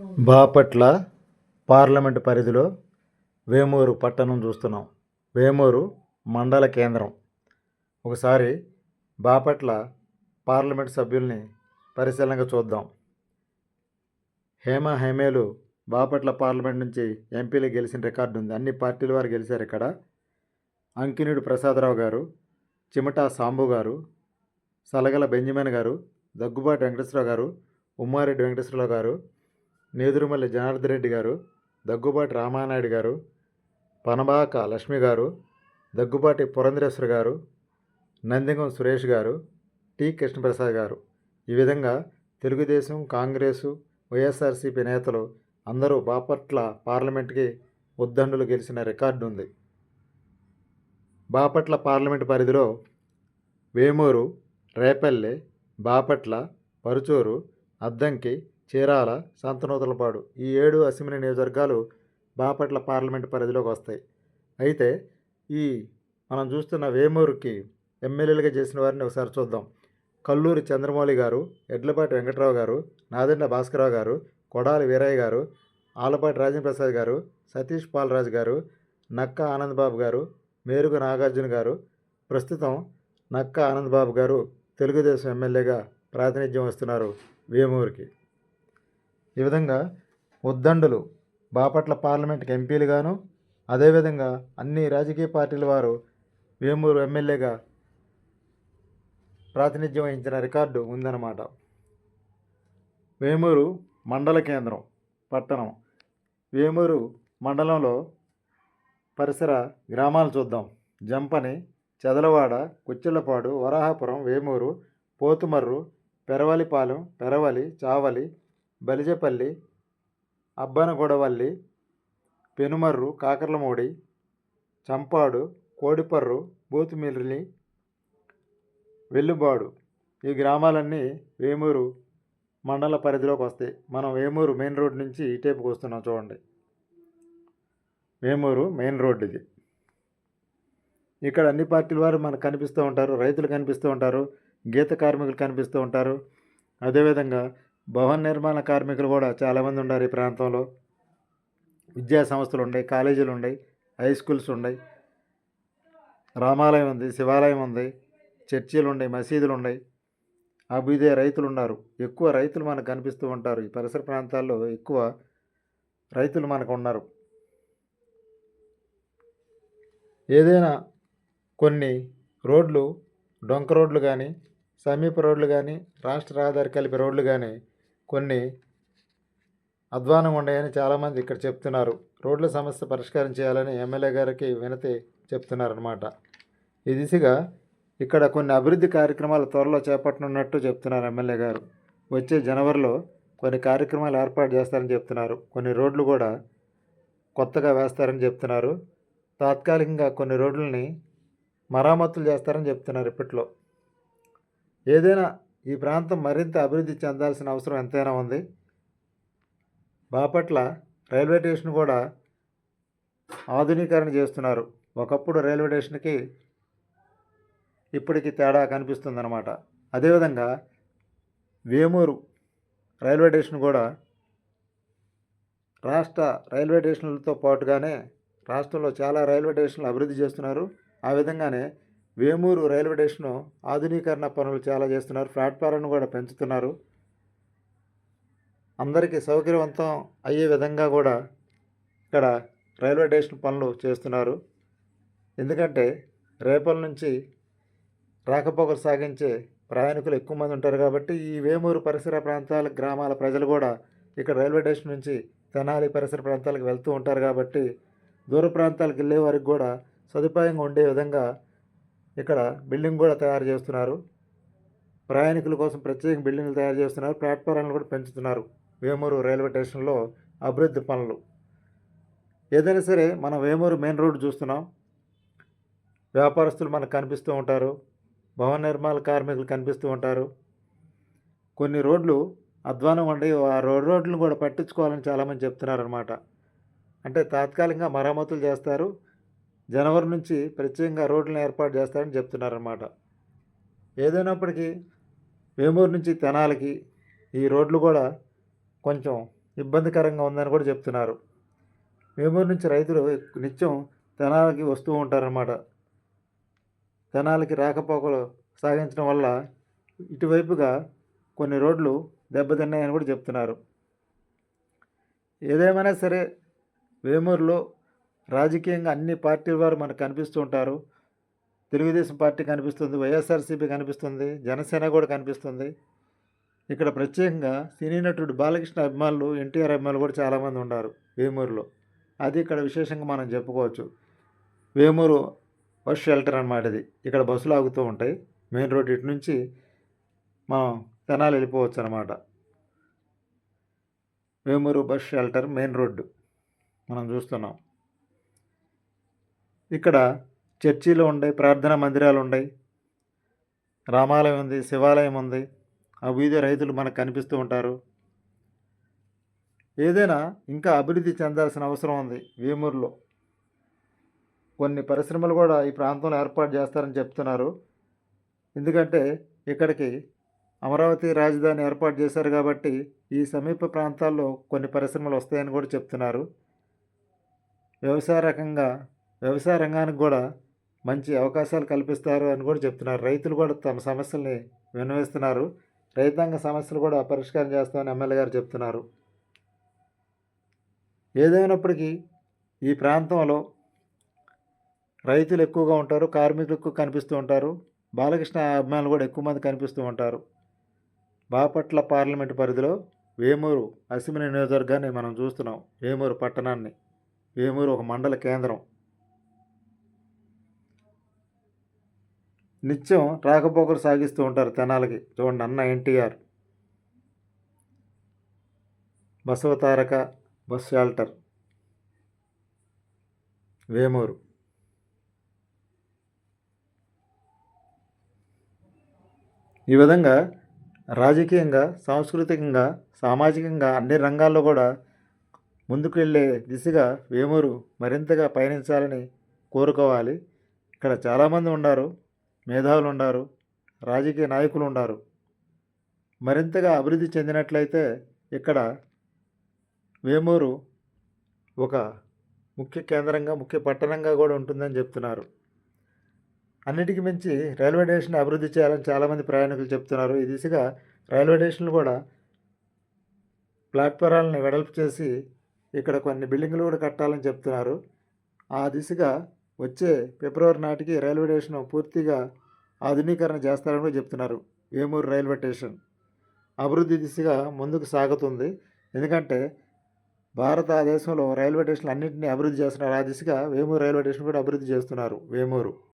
Bapatla parliament పరిధిలో వేమూరు పట్టణం చూస్తున్నాం. వేమూరు మండల కేంద్రం. ఒకసారి బాపట్ల పార్లమెంట్ సభ్యుల్ని పరిశీలనగా చూద్దాం. హేమ హేమేలు బాపట్ల పార్లమెంట్ నుంచి ఎంపీలు గెలిచిన రికార్డు ఉంది. అన్ని పార్టీల వారు గెలిచారు ఇక్కడ. అంకినుడు ప్రసాదరావు గారు చిమటా సాంబు గారు సలగల బెంజమిన్ గారు దగ్గుబాటి వెంకటేశ్వరరావు గారు ఉమ్మారెడ్డి వెంకటేశ్వరరావు గారు నేదురుమల్లి జనార్దన్ రెడ్డి గారు దగ్గుబాటి రామానాయుడు గారు పనబాక లక్ష్మి గారు దగ్గుబాటి పురంధరేశ్వర గారు నందిగం సురేష్ గారు టి కృష్ణప్రసాద్ గారు. ఈ విధంగా తెలుగుదేశం కాంగ్రెసు వైఎస్ఆర్సీపీ నేతలు అందరూ బాపట్ల పార్లమెంట్కి ఉద్దండులు గెలిచిన రికార్డు ఉంది. బాపట్ల పార్లమెంట్ పరిధిలో వేమూరు రేపల్లె బాపట్ల పరుచూరు అద్దంకి చీరాల సంతనూతలపాడు ఈ ఏడు అసెంబ్లీ నియోజకవర్గాలు బాపట్ల పార్లమెంట్ పరిధిలోకి వస్తాయి. అయితే ఈ మనం చూస్తున్న వేమూరుకి ఎమ్మెల్యేలుగా చేసిన వారిని ఒకసారి చూద్దాం. కల్లూరి చంద్రమౌళి గారు ఎడ్లపాటి వెంకట్రావు గారు నాదెండ భాస్కరరావు గారు కొడాలి వీరయ్య గారు ఆలపాటి రాజేంద్రప్రసాద్ గారు సతీష్ పాలరాజు గారు నక్క ఆనందబాబు గారు మేరుగు నాగార్జున గారు ప్రస్తుతం నక్క ఆనందబాబు గారు తెలుగుదేశం ఎమ్మెల్యేగా ప్రాతినిధ్యం వస్తున్నారు వేమూరికి. ఈ విధంగా ఉద్దండులు బాపట్ల పార్లమెంట్కి ఎంపీలుగాను అదేవిధంగా అన్ని రాజకీయ పార్టీల వారు వేమూరు ఎమ్మెల్యేగా ప్రాతినిధ్యం వహించిన రికార్డు ఉందన్నమాట. వేమూరు మండల కేంద్రం పట్టణం. వేమూరు మండలంలో పరిసర గ్రామాలు చూద్దాం. జంపని చెదలవాడ కుచ్చిళ్ళపాడు వరాహపురం వేమూరు పోతుమర్రు పెరవలిపాలెం పెరవలి చావలి బలిజపల్లి అబ్బనగొడవల్లి పెనుమర్రు కాకర్లమూడి చంపాడు కోడిపర్రు బూతుమిల్లి వెల్లుబాడు ఈ గ్రామాలన్నీ వేమూరు మండల పరిధిలోకి వస్తాయి. మనం వేమూరు మెయిన్ రోడ్ నుంచి ఇటేపుకి వస్తున్నాం చూడండి. వేమూరు మెయిన్ రోడ్ ఇది. ఇక్కడ అన్ని పార్టీల వారు మనకు కనిపిస్తూ ఉంటారు రైతులు కనిపిస్తూ ఉంటారు గీత కార్మికులు కనిపిస్తూ ఉంటారు. అదేవిధంగా భవన నిర్మాణ కార్మికులు కూడా చాలామంది ఉన్నారు ఈ ప్రాంతంలో. విద్యా సంస్థలు ఉన్నాయి కాలేజీలు ఉన్నాయి హై స్కూల్స్ ఉన్నాయి రామాలయం ఉంది శివాలయం ఉంది చర్చిలు ఉన్నాయి మసీదులు ఉన్నాయి. అభిదే రైతులు ఉన్నారు. ఎక్కువ రైతులు మనకు కనిపిస్తూ ఉంటారు. ఈ పరిసర ప్రాంతాల్లో ఎక్కువ రైతులు మనకు ఉన్నారు. ఏదైనా కొన్ని రోడ్లు డొంక రోడ్లు కానీ సమీప రోడ్లు కానీ రాష్ట్ర రహదారి కలిపి రోడ్లు కానీ కొన్ని అధ్వానం ఉన్నాయని చాలామంది ఇక్కడ చెప్తున్నారు. రోడ్ల సమస్య పరిష్కారం చేయాలని ఎమ్మెల్యే గారికి వినతి చెప్తున్నారనమాట ఈ దిశగా ఇక్కడ కొన్ని అభివృద్ధి కార్యక్రమాలు త్వరలో చేపట్టనున్నట్టు చెప్తున్నారు ఎమ్మెల్యే గారు. వచ్చే జనవరిలో కొన్ని కార్యక్రమాలు ఏర్పాటు చేస్తారని చెప్తున్నారు. కొన్ని రోడ్లు కూడా కొత్తగా వేస్తారని చెప్తున్నారు. తాత్కాలికంగా కొన్ని రోడ్లని మరామతులు చేస్తారని చెప్తున్నారు ఇప్పట్లో. ఏదైనా ఈ ప్రాంతం మరింత అభివృద్ధి చెందాల్సిన అవసరం ఎంతైనా ఉంది. బాపట్ల రైల్వే స్టేషన్ కూడా ఆధునీకరణ చేస్తున్నారు. ఒకప్పుడు రైల్వే స్టేషన్కి ఇప్పటికి తేడా కనిపిస్తుందన్నమాట. అదేవిధంగా వేమూరు రైల్వే స్టేషన్ కూడా రాష్ట్ర రైల్వే స్టేషన్లతో పాటుగానే రాష్ట్రంలో చాలా రైల్వే స్టేషన్లు అభివృద్ధి చేస్తున్నారు. ఆ విధంగానే వేమూరు రైల్వే స్టేషన్ ఆధునీకరణ పనులు చాలా చేస్తున్నారు. ప్లాట్ఫారాన్ని కూడా పెంచుతున్నారు. అందరికీ సౌకర్యవంతం అయ్యే విధంగా కూడా ఇక్కడ రైల్వే స్టేషన్ పనులు చేస్తున్నారు. ఎందుకంటే రేపల నుంచి రాకపోకలు సాగించే ప్రయాణికులు ఎక్కువ మంది ఉంటారు కాబట్టి ఈ వేమూరు పరిసర ప్రాంతాల గ్రామాల ప్రజలు కూడా ఇక్కడ రైల్వే స్టేషన్ నుంచి తెనాలి పరిసర ప్రాంతాలకు వెళ్తూ ఉంటారు కాబట్టి దూర ప్రాంతాలకు వెళ్ళే వారికి కూడా సదుపాయంగా ఉండే విధంగా ఇక్కడ బిల్డింగ్ కూడా తయారు చేస్తున్నారు. ప్రయాణికుల కోసం ప్రత్యేక బిల్డింగ్లు తయారు చేస్తున్నారు. ప్లాట్ఫారాలను కూడా పెంచుతున్నారు. వేమూరు రైల్వే స్టేషన్లో అభివృద్ధి పనులు. ఏదైనా సరే మనం వేమూరు మెయిన్ రోడ్డు చూస్తున్నాం. వ్యాపారస్తులు మనకు కనిపిస్తూ ఉంటారు. భవన నిర్మాణ కార్మికులు కనిపిస్తూ ఉంటారు. కొన్ని రోడ్లు అధ్వానం ఉండి ఆ రోడ్ రోడ్లను కూడా పట్టించుకోవాలని చాలామంది చెప్తున్నారు అనమాట అంటే తాత్కాలికంగా మరమ్మతులు చేస్తారు. జనవరి నుంచి ప్రత్యేకంగా రోడ్లను ఏర్పాటు చేస్తారని చెప్తున్నారన్నమాట. ఏదైనప్పటికీ వేమూరు నుంచి తెనాలకి ఈ రోడ్లు కూడా కొంచెం ఇబ్బందికరంగా ఉందని కూడా చెప్తున్నారు. వేమూరు నుంచి రైతులు నిత్యం తెనాలకి వస్తూ ఉంటారన్నమాట. తెనాలకి రాకపోకలు సాగించడం వల్ల ఇటువైపుగా కొన్ని రోడ్లు దెబ్బతిన్నాయని కూడా చెప్తున్నారు. ఏదేమైనా సరే వేమూరులో రాజకీయంగా అన్ని పార్టీల వారు మనకు కనిపిస్తూ ఉంటారు. తెలుగుదేశం పార్టీ కనిపిస్తుంది వైఎస్ఆర్సీపీ కనిపిస్తుంది జనసేన కూడా కనిపిస్తుంది. ఇక్కడ ప్రత్యేకంగా సినీ నటుడు బాలకృష్ణ అభిమానులు ఎన్టీఆర్ అభిమానులు కూడా చాలామంది ఉన్నారు వేమూరులో. అది ఇక్కడ విశేషంగా మనం చెప్పుకోవచ్చు. వేమూరు బస్ షెల్టర్ అన్నమాట ఇది. ఇక్కడ బస్సులు ఆగుతూ ఉంటాయి. మెయిన్ రోడ్ ఇటు నుంచి మనం తెనాలి వెళ్ళిపోవచ్చు అనమాట Vemuru bus shelter main road మనం చూస్తున్నాం. ఇక్కడ చర్చీలు ఉన్నాయి ప్రార్థనా మందిరాలు ఉన్నాయి. రామాలయం ఉంది శివాలయం ఉంది. ఆ వీధి రైతులు మనకు కనిపిస్తూ ఉంటారు. ఏదైనా ఇంకా అభివృద్ధి చెందాల్సిన అవసరం ఉంది వేమూరులో. కొన్ని పరిశ్రమలు కూడా ఈ ప్రాంతంలో ఏర్పాటు చేస్తారని చెప్తున్నారు. ఎందుకంటే ఇక్కడికి అమరావతి రాజధాని ఏర్పాటు చేశారు కాబట్టి ఈ సమీప ప్రాంతాల్లో కొన్ని పరిశ్రమలు వస్తాయని కూడా చెప్తున్నారు. వ్యవసాయ రకంగా వ్యవసాయ రంగానికి కూడా మంచి అవకాశాలు కల్పిస్తారు అని కూడా చెప్తున్నారు. రైతులు కూడా తమ సమస్యల్ని విన్నవిస్తున్నారు. రైతాంగ సమస్యలు కూడా పరిష్కారం చేస్తామని ఎమ్మెల్యే గారు చెప్తున్నారు. ఏదైనప్పటికీ ఈ ప్రాంతంలో రైతులు ఎక్కువగా ఉంటారు కార్మికులు ఎక్కువ కనిపిస్తూ ఉంటారు బాలకృష్ణ అభిమానులు కూడా ఎక్కువ మంది కనిపిస్తూ ఉంటారు. బాపట్ల పార్లమెంటు పరిధిలో వేమూరు అసిమిని నియోజకవర్గాన్ని మనం చూస్తున్నాం. వేమూరు పట్టణాన్ని. వేమూరు ఒక మండల కేంద్రం. నిత్యం రాకపోకలు సాగిస్తూ ఉంటారు తెనాలకి. చూడండి అన్న NTR. Basava Taraka bus shelter. Vemuru. ఈ విధంగా రాజకీయంగా సాంస్కృతికంగా సామాజికంగా అన్ని రంగాల్లో కూడా ముందుకు వెళ్ళే దిశగా వేమూరు మరింతగా పయనించాలని కోరుకోవాలి. ఇక్కడ చాలామంది ఉన్నారు. మేధావులు ఉన్నారు రాజకీయ నాయకులు ఉన్నారు మరింతగా అభివృద్ధి చెందినట్లయితే ఇక్కడ వేమూరు ఒక ముఖ్య కేంద్రంగా ముఖ్య పట్టణంగా కూడా ఉంటుందని చెప్తున్నారు. అన్నిటికీ మించి రైల్వే స్టేషన్ అభివృద్ధి చేయాలని చాలామంది ప్రయాణికులు చెప్తున్నారు. ఈ దిశగా రైల్వే స్టేషన్లు కూడా ప్లాట్ఫారాలను వెడల్పు చేసి ఇక్కడ కొన్ని బిల్డింగ్లు కూడా కట్టాలని చెప్తున్నారు. ఆ దిశగా వచ్చే ఫిబ్రవరి నాటికి రైల్వే స్టేషన్ పూర్తిగా ఆధునీకరణ చేస్తారని కూడా చెప్తున్నారు. వేమూరు రైల్వే స్టేషన్ అభివృద్ధి దిశగా ముందుకు సాగుతుంది. ఎందుకంటే భారతదేశంలో రైల్వే స్టేషన్లు అన్నింటినీ అభివృద్ధి చేస్తున్నారు ఆ దిశగా వేమూరు రైల్వే స్టేషన్ కూడా అభివృద్ధి చేస్తున్నారు. వేమూరు